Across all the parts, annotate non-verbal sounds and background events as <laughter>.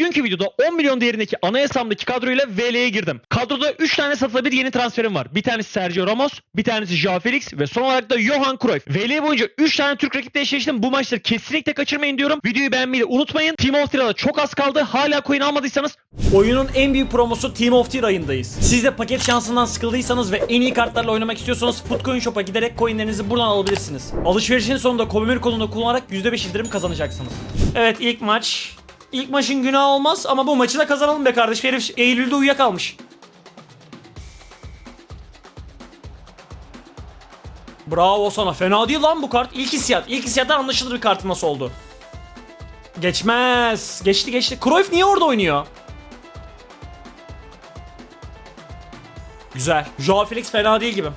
Bugünkü videoda 10 milyon değerindeki ana hesabımdaki kadroyla VL'ye girdim. Kadroda 3 tane satılabilir yeni transferim var. Bir tanesi Sergio Ramos, bir tanesi Joao Felix ve son olarak da Johan Cruyff. VL boyunca 3 tane Türk rakiple eşleştim. Bu maçları kesinlikle kaçırmayın diyorum. Videoyu beğenmeyi de unutmayın. Team of Tira'da çok az kaldı. Hala coin almadıysanız Oyunun en büyük promosu Team of Tier ayındayız. Siz de paket şansından sıkıldıysanız ve en iyi kartlarla oynamak istiyorsanız Footcoin Shop'a giderek coinlerinizi buradan alabilirsiniz. Alışverişin sonunda Komemir kodunu kullanarak %5 indirim kazanacaksınız. Evet ilk maç. İlk maçın günahı olmaz ama bu maçı da kazanalım be kardeş. Herif Eylül'de uyuyakalmış. Bravo sana. Fena değil lan bu kart. İlk hissiyat. İlk hissiyattan anlaşılır bir kartın nasıl oldu. Geçmez. Geçti geçti. Cruyff niye orada oynuyor? Güzel. Joao Felix fena değil gibi.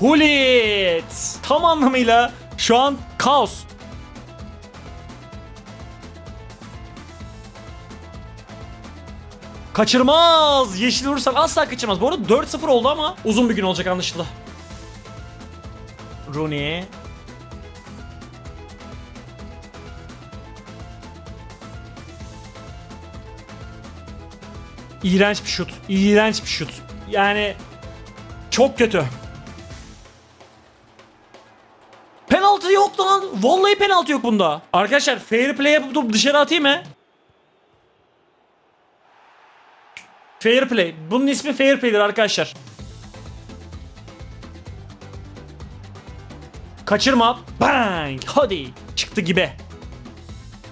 Hulit. Tam anlamıyla şu an kaos. Kaçırmaz. Yeşil vurursan asla kaçırmaz. Bu arada 4-0 oldu ama uzun bir gün olacak anlaşıldı. Rooney. İğrenç bir şut. İğrenç bir şut. Yani çok kötü. Vallahi penaltı yok bunda. Arkadaşlar fair play yapıp topu dışarı atayım mı? Fair play. Bunun ismi fair play'dir arkadaşlar. Kaçırma. Bang. Hadi. Çıktı gibi.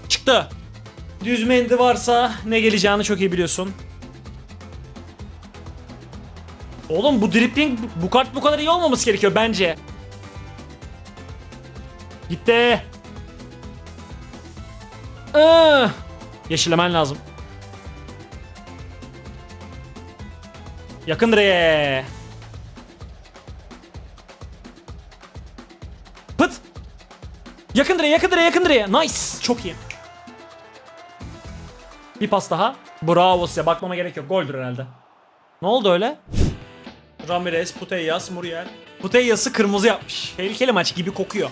Çıktı. Düz mendi varsa ne geleceğini çok iyi biliyorsun. Oğlum bu dribbling bu kart bu kadar iyi olmaması gerekiyor bence. Gitti. Iı. Yeşillemen lazım. Yakın direğe. Pıt. Yakın direğe, yakın direğe, yakın direğe. Nice. Çok iyi. Bir pas daha. Bravo size. Bakmama gerek yok. Goldür herhalde. Ne oldu öyle? Ramirez, Putellas, Muriel. Putellas'ı kırmızı yapmış. Tehlikeli maç gibi kokuyor.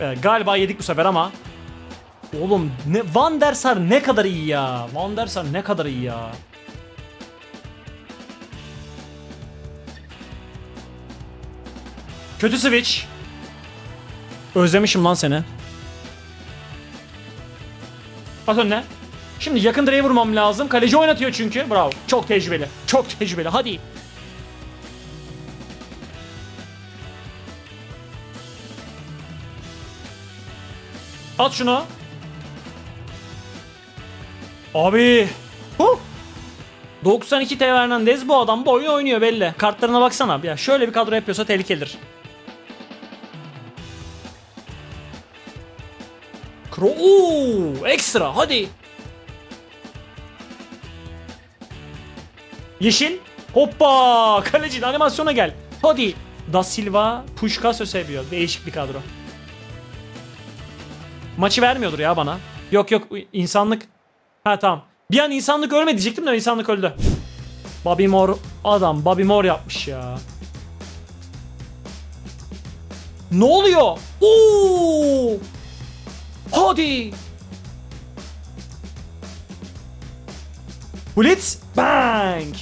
Evet, galiba yedik bu sefer ama. Oğlum ne Van der Sar ne kadar iyi ya. Van der Sar ne kadar iyi ya. Kötü switch. Özlemişim lan seni. At önüne. Şimdi yakın direğe vurmam lazım. Kaleci oynatıyor çünkü. Bravo. Çok tecrübeli. Çok tecrübeli. Hadi. At şunu. Abi. Huh. 92 Teo Hernandez bu adam bu oyunu oynuyor belli. Kartlarına baksana. Ya şöyle bir kadro yapıyorsa tehlikelidir. Kro Oo, ekstra hadi. Yeşil. Hoppa! Kaleci animasyona gel. Hadi. Da Silva, Pushkas Eusebio. Değişik bir kadro. Maçı vermiyordur ya bana. Yok yok insanlık. Ha tamam. Bir an insanlık ölme diyecektim de insanlık öldü. Bobby Moore adam Bobby Moore yapmış ya. Ne oluyor? Oo! Hadi. Blitz bang.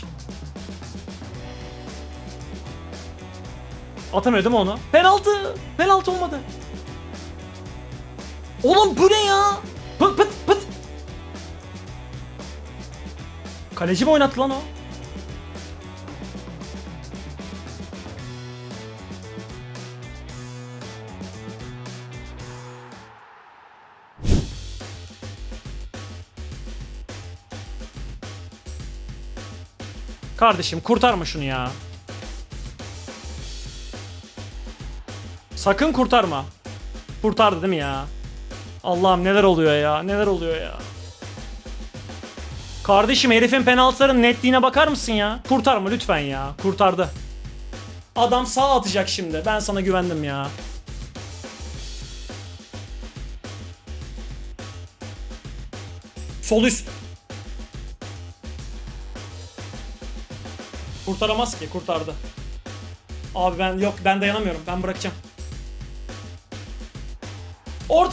Atamıyor değil mi onu? Penaltı. Penaltı olmadı. Oğlum bu ne ya? Pıt pıt pıt. Kaleci mi oynattı lan o? Kardeşim kurtarma şunu ya. Sakın kurtarma. Kurtardı değil mi ya? Allah'ım neler oluyor ya? Neler oluyor ya? Kardeşim herifin penaltıların netliğine bakar mısın ya? Kurtarma lütfen ya. Kurtardı. Adam sağ atacak şimdi. Ben sana güvendim ya. Sol üst. Kurtaramaz ki kurtardı. Abi ben yok ben dayanamıyorum. Ben bırakacağım.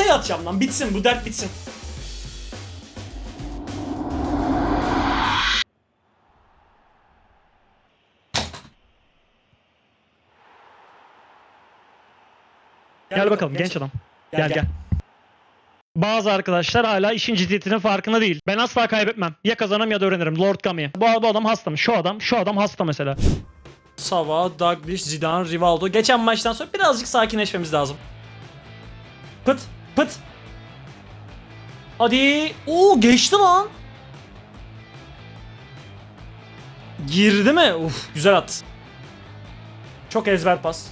Ortaya atacağım lan. Bitsin bu dert bitsin. Gel, bakalım genç adam. Gel gel. Bazı arkadaşlar hala işin ciddiyetinin farkında değil. Ben asla kaybetmem. Ya kazanırım ya da öğrenirim. Lord Kami. Bu, bu adam hasta mı? Şu adam, şu adam hasta mesela. Sava, Dalglish, Zidane, Rivaldo. Geçen maçtan sonra birazcık sakinleşmemiz lazım. Pıt, pıt. Hadi. Oo geçti lan. Girdi mi? Uf güzel at. Çok ezber pas.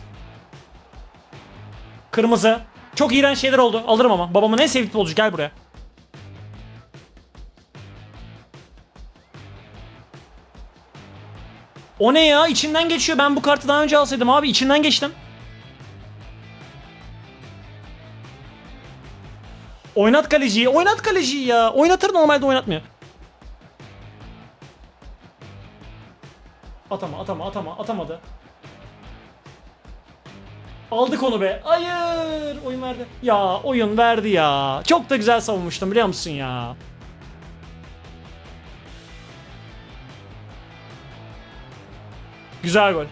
Kırmızı. Çok iğrenç şeyler oldu. Alırım ama. Babamın en sevdiği futbolcu. Gel buraya. O ne ya? İçinden geçiyor. Ben bu kartı daha önce alsaydım abi. içinden geçtim. Oynat kaleciyi. Oynat kaleciyi ya. Oynatır normalde oynatmıyor. Atama atama atama atamadı. Aldık onu be. Hayır. Oyun verdi. Ya oyun verdi ya. Çok da güzel savunmuştum biliyor musun ya. Güzel gol.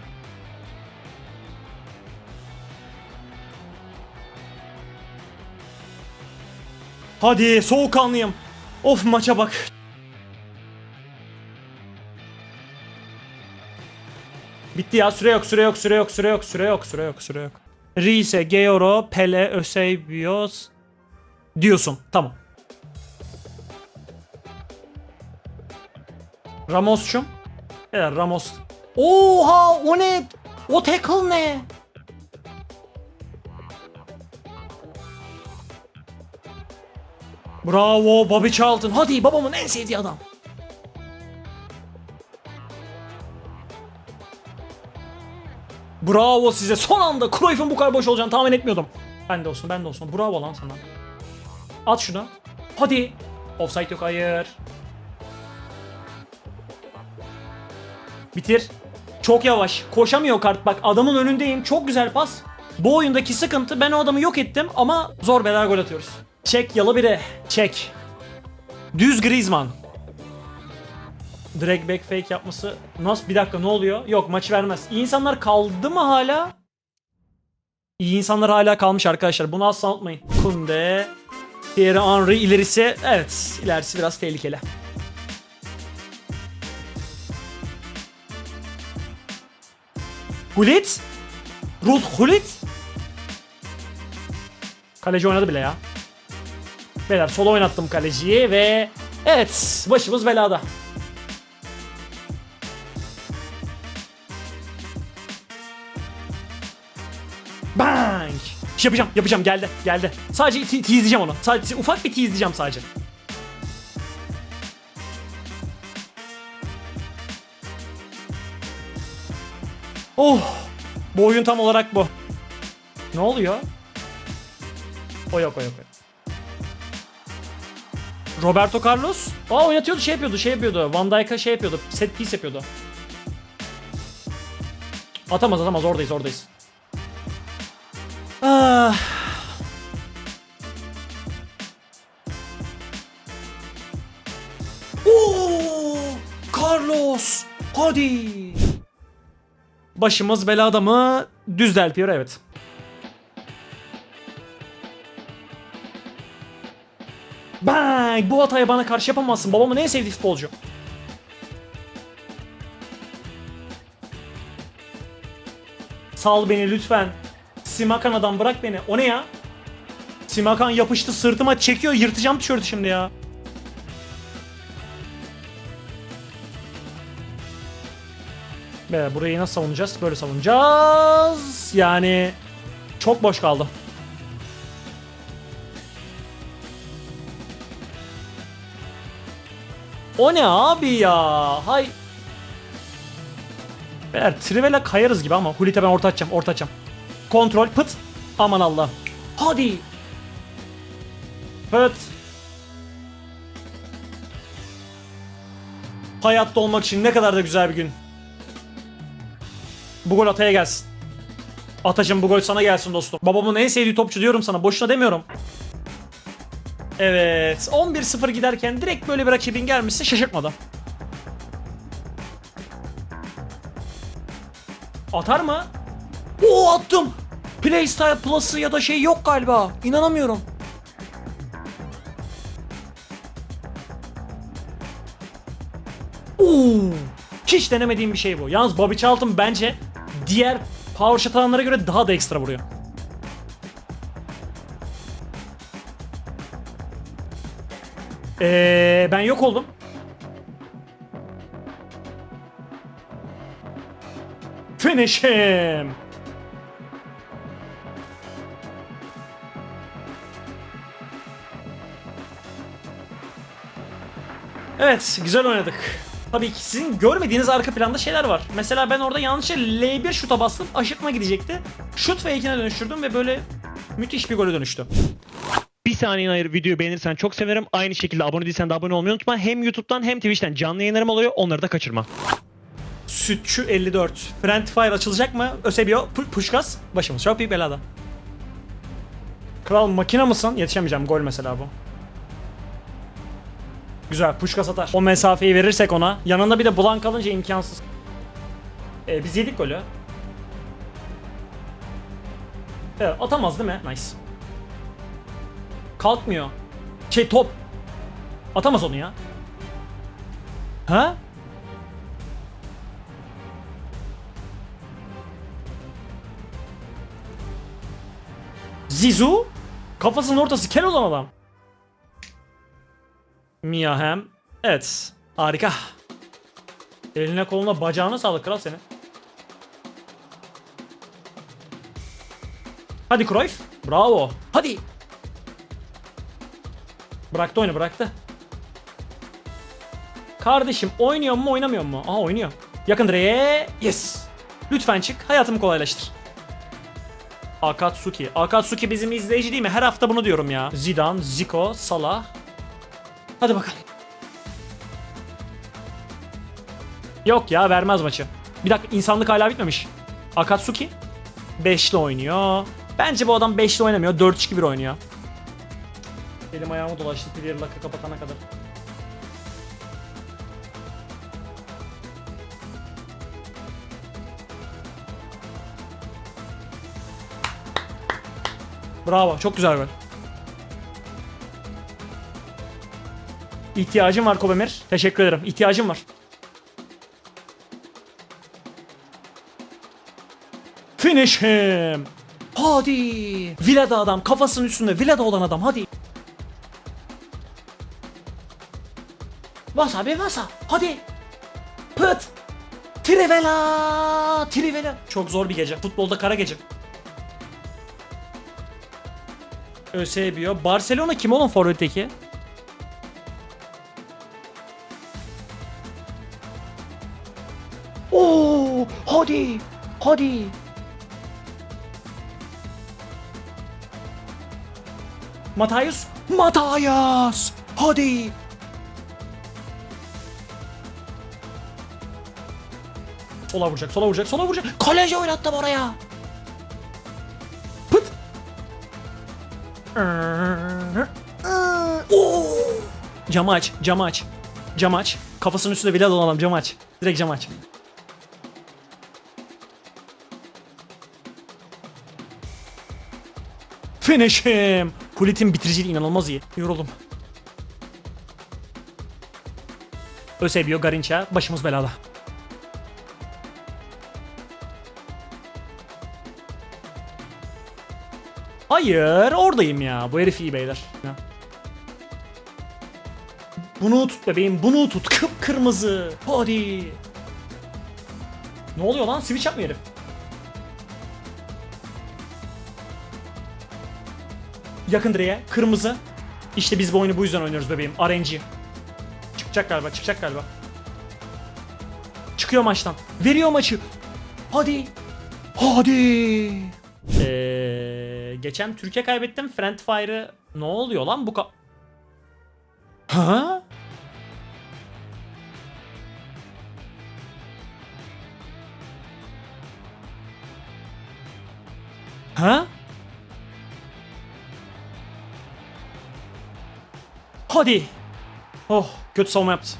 Hadi soğukkanlıyım. Of maça bak. Bitti ya süre yok süre yok süre yok süre yok süre yok süre yok süre yok. Rize, Georo, Pele, Öseybios diyorsun. Tamam. Ramos'cum. Evet Ramos. Oha o ne? O tackle ne? Bravo Bobby Charlton. Hadi babamın en sevdiği adam. Bravo size. Son anda Cruyff'un bu kadar boş olacağını tahmin etmiyordum. Ben de olsun, ben de olsun. Bravo lan sana. At şunu. Hadi. Offside yok, hayır. Bitir. Çok yavaş. Koşamıyor kart. Bak adamın önündeyim. Çok güzel pas. Bu oyundaki sıkıntı ben o adamı yok ettim ama zor bela gol atıyoruz. Çek yalı biri. Çek. Düz Griezmann. Drag back fake yapması. Nasıl? Bir dakika ne oluyor? Yok maçı vermez. İyi insanlar kaldı mı hala? İyi insanlar hala kalmış arkadaşlar. Bunu asla unutmayın. Kunde. Thierry Henry ilerisi. Evet ilerisi biraz tehlikeli. Hulit. Ruth Hulit. Kaleci oynadı bile ya. Beyler solo oynattım kaleciyi ve evet başımız belada. Bang! Şey yapacağım, yapacağım. Geldi, geldi. Sadece te- tease'leyeceğim onu. Sadece ufak bir tease'leyeceğim sadece. Oh! Bu oyun tam olarak bu. Ne oluyor? O yok, o yok. o yok. Roberto Carlos. Aa oynatıyordu, şey yapıyordu, şey yapıyordu. Van Dijk'a şey yapıyordu, set piece yapıyordu. Atamaz, atamaz. Oradayız, oradayız. Ah. Oo! Carlos! Hadi! Başımız belada mı? Düz Del Piero evet. Bang! Bu hatayı bana karşı yapamazsın. Babamın en sevdiği futbolcu. Sal beni lütfen. Simakan adam bırak beni. O ne ya? Simakan yapıştı sırtıma çekiyor. Yırtacağım tişörtü şimdi ya. Be, burayı nasıl savunacağız? Böyle savunacağız. Yani çok boş kaldı. O ne abi ya? Hay. Beyler Trivela kayarız gibi ama Hulit'e ben orta açacağım, orta açacağım. Kontrol pıt. Aman Allah. Hadi. Pıt. Hayatta olmak için ne kadar da güzel bir gün. Bu gol ataya gelsin. Atacım bu gol sana gelsin dostum. Babamın en sevdiği topçu diyorum sana. Boşuna demiyorum. Evet. 11-0 giderken direkt böyle bir rakibin gelmesi şaşırtmadı. Atar mı? Oo attım. Playstyle Plus'ı ya da şey yok galiba. İnanamıyorum. Oo. Hiç denemediğim bir şey bu. Yalnız Bobby Charlton bence diğer power shot alanlara göre daha da ekstra vuruyor. Ee, ben yok oldum. Finish him. Evet, güzel oynadık. Tabii ki sizin görmediğiniz arka planda şeyler var. Mesela ben orada yanlışlıkla L1 şuta bastım, aşırtma gidecekti. Şut fake'ine dönüştürdüm ve böyle müthiş bir gole dönüştü. Bir saniye ayır videoyu beğenirsen çok sevinirim. Aynı şekilde abone değilsen de abone olmayı unutma. Hem YouTube'dan hem Twitch'ten canlı yayınlarım oluyor. Onları da kaçırma. Sütçü 54. Friend Fire açılacak mı? Ösebio, pu- Puşkas. Başımız çok büyük belada. Kral makina mısın? Yetişemeyeceğim. Gol mesela bu. Güzel. Puşkas atar. O mesafeyi verirsek ona. Yanında bir de blank alınca imkansız. Ee, biz yedik golü. Evet, atamaz değil mi? Nice. Kalkmıyor. Şey top. Atamaz onu ya. Ha? Zizu kafasının ortası kel olan adam. Mia hem. Evet. Harika. Eline koluna bacağına sağlık kral seni. Hadi Cruyff. Bravo. Hadi. Bıraktı oyunu bıraktı. Kardeşim oynuyor mu oynamıyor mu? Aha oynuyor. Yakın direğe. Yes. Lütfen çık. Hayatımı kolaylaştır. Akatsuki. Akatsuki bizim izleyici değil mi? Her hafta bunu diyorum ya. Zidane, Zico, Salah. Hadi bakalım. Yok ya vermez maçı. Bir dakika insanlık hala bitmemiş. Akatsuki 5'li oynuyor. Bence bu adam 5'li oynamıyor. 4-2-1 oynuyor. Elim ayağımı dolaştı Clear Lock'ı kapatana kadar. Bravo. Çok güzel gol. İhtiyacım var Kobemir. Teşekkür ederim. İhtiyacım var. Finish him. Hadi. Villa'da adam. Kafasının üstünde. Villa'da olan adam. Hadi. Vasa be vasa. Hadi. Pıt. Trivela. Trivela. Çok zor bir gece. Futbolda kara gece. Eusebio. Barcelona kim oğlum forvetteki? Oo, hadi. Hadi. Matayus. Matayas. Hadi. Sola vuracak, sola vuracak, sola vuracak. Kaleci oynattım oraya. Pıt. Oo! Camı aç, camı aç. Camı aç. Kafasının üstünde Bilal olan adam camı aç. Direkt camı aç. Finish him. Kulit'in bitiriciliği inanılmaz iyi. Yoruldum. Eusebio, Garinça başımız belada. Hayır oradayım ya. Bu herif iyi beyler. Bunu tut bebeğim bunu tut. Kıpkırmızı. Hadi. Ne oluyor lan? Switch yapmıyor herif. Yakın direğe. Kırmızı. İşte biz bu oyunu bu yüzden oynuyoruz bebeğim. RNG. Çıkacak galiba. Çıkacak galiba. Çıkıyor maçtan. Veriyor maçı. Hadi. Hadi. Ee, geçen Türkiye kaybettim. Friend Fire'ı ne oluyor lan bu ka... Ha? Ha? Hadi. Oh kötü savunma yaptı.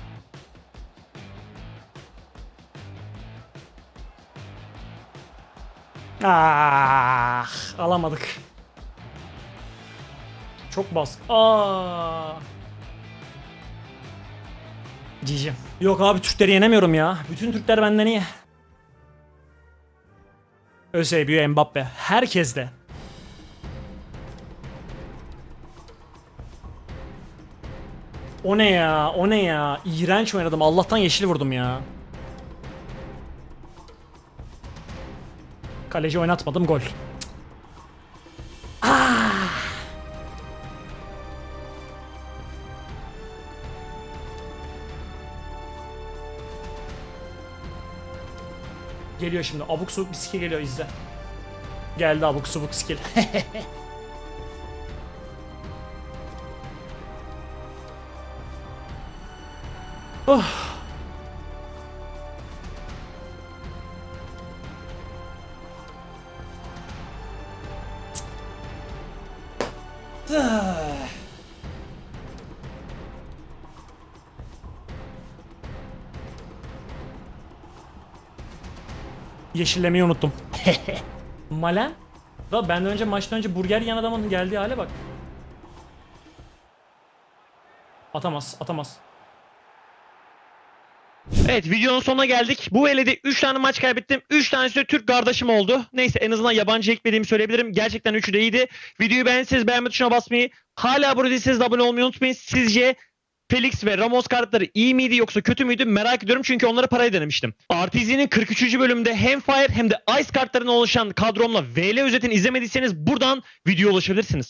Ah, alamadık. Çok baskı. Aa. Cicim. Yok abi Türkleri yenemiyorum ya. Bütün Türkler benden iyi. Ösebiyo Mbappe. Herkes de. O ne ya? O ne ya? İğrenç oynadım. Allah'tan yeşil vurdum ya. Kaleci oynatmadım gol. Geliyor şimdi. Abuk subuk bir skill geliyor izle. Geldi abuk subuk skill. <laughs> oh. Ah. Yeşillemeyi unuttum. <laughs> Malen? Da benden önce maçtan önce burger yiyen adamın geldiği hale bak. Atamaz, atamaz. Evet videonun sonuna geldik. Bu elede 3 tane maç kaybettim. 3 tanesi de Türk kardeşim oldu. Neyse en azından yabancı ekmediğimi söyleyebilirim. Gerçekten üçü de iyiydi. Videoyu beğendiyseniz beğenme tuşuna basmayı, hala abone değilseniz de abone olmayı unutmayın. Sizce Felix ve Ramos kartları iyi miydi yoksa kötü müydü merak ediyorum çünkü onları parayı denemiştim. RTZ'nin 43. bölümünde hem Fire hem de Ice kartlarından oluşan kadromla VL özetini izlemediyseniz buradan video ulaşabilirsiniz.